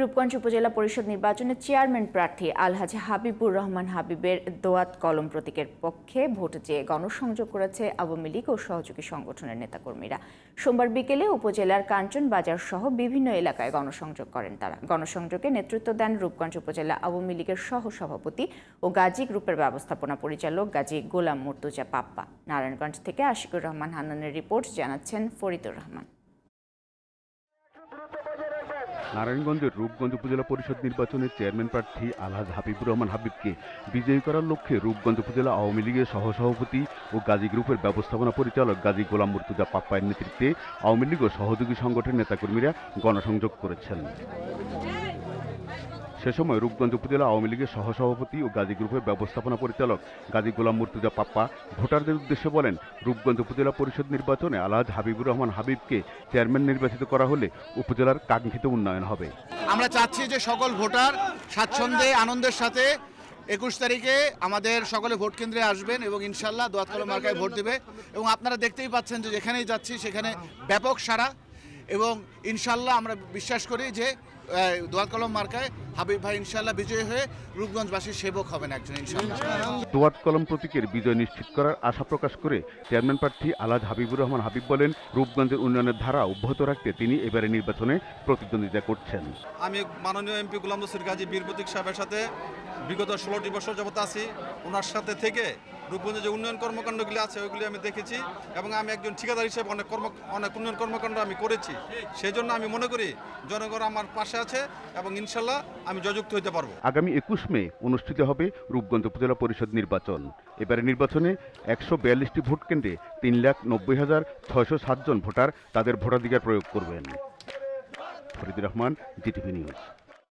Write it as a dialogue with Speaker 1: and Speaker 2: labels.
Speaker 1: রূপগঞ্জ উপজেলা পরিষদ নির্বাচনে চেয়ারম্যান প্রার্থী আলহাজি হাবিবুর রহমান হাবিবের দোয়াত কলম প্রতীকের পক্ষে ভোট চেয়ে গণসংযোগ করেছে আওয়ামী লীগ ও সহযোগী সংগঠনের নেতাকর্মীরা। সোমবার বিকেলে উপজেলার কাঞ্চন বাজার সহ বিভিন্ন এলাকায় গণসংযোগ করেন তারা। গণসংযোগে নেতৃত্ব দেন রূপগঞ্জ উপজেলা আওয়ামী লীগের সহ সভাপতি ও গাজী গ্রুপের ব্যবস্থাপনা পরিচালক গাজী গোলাম মুর্তুজা পাপ্পা। নারায়ণগঞ্জ থেকে আশিকুর রহমান হান্নানের রিপোর্ট জানাচ্ছেন ফরিদুর রহমান।
Speaker 2: নারায়ণগঞ্জের রূপগঞ্জ উপজেলা পরিষদ নির্বাচনে চেয়ারম্যান প্রার্থী আলহাজ হাবিবুর রহমান হাবিবকে বিজয়ী করার লক্ষ্যে রূপগঞ্জ উপজেলা আওয়ামী লীগের সহসভাপতি ও গাজী গ্রুপের ব্যবস্থাপনা পরিচালক গাজী গোলাম মুর্তুজা পাপ্পায়ের নেতৃত্বে আওয়ামী লীগ ও সহযোগী সংগঠনের নেতাকর্মীরা গণসংযোগ করেছেন। সে সময় রূপগঞ্জ উপজেলা আওয়ামী লীগের সহসভাপতি ও গাজী গ্রুপের ব্যবস্থাপনা পরিচালক গাজী গোলাম মুর্তুজা পাপ্পা ভোটারদের উদ্দেশ্যে বলেন রূপগঞ্জ উপজেলা পরিষদ নির্বাচনে আলহাজ হাবিবুর রহমান হাবিবকে চেয়ারম্যান নির্বাচিত করা হলে উপজেলার কাঙ্ক্ষিত উন্নয়ন হবে।
Speaker 3: আমরা চাচ্ছি যে সকল ভোটার স্বাচ্ছন্দ্যে আনন্দের সাথে একুশ তারিখে আমাদের সকলে ভোট কেন্দ্রে আসবেন এবং ইনশাল্লাহ দোয়াত কলম মার্কায় ভোট দেবে। এবং আপনারা দেখতেই পাচ্ছেন যে যেখানেই যাচ্ছি সেখানে ব্যাপক সারা এবং ইনশাল্লাহ আমরা বিশ্বাস করি যে আহ, দোয়াত মার্কায় হাবিব ভাই ইনশাল্লাহ বিজয়ী হয়ে রূপগঞ্জবাসীর সেবক হবেন একজন ইনশাল্লাহ
Speaker 2: দোয়াত কলম প্রতীকের বিজয় নিশ্চিত করার আশা প্রকাশ করে চেয়ারম্যান প্রার্থী আলহাজ হাবিবুর রহমান হাবিব বলেন রূপগঞ্জের উন্নয়নের ধারা অব্যাহত রাখতে তিনি এবারে নির্বাচনে প্রতিদ্বন্দ্বিতা করছেন।
Speaker 4: আমি মাননীয় এমপি গুলাম নসির গাজী বীর প্রতীক সাহেবের সাথে বিগত ষোলোটি বছর যাবত আছি। ওনার সাথে থেকে রূপগঞ্জে যে উন্নয়ন কর্মকাণ্ডগুলি আছে ওইগুলি আমি দেখেছি এবং আমি একজন ঠিকাদার হিসেবে অনেক কর্ম অনেক উন্নয়ন কর্মকাণ্ড আমি করেছি। সেই জন্য আমি মনে করি জনগণ আমার পাশে আছে এবং ইনশাল্লাহ আমি জয়যুক্ত হতে পারব।
Speaker 2: আগামী একুশ মে অনুষ্ঠিত হবে রূপগঞ্জ উপজেলা পরিষদ নির্বাচন। এবারে নির্বাচনে একশো বিয়াল্লিশটি ভোট কেন্দ্রে তিন লাখ নব্বই হাজার ছয়শো সাতজন ভোটার তাদের ভোটাধিকার প্রয়োগ করবেন। Faridur Rahman GTV news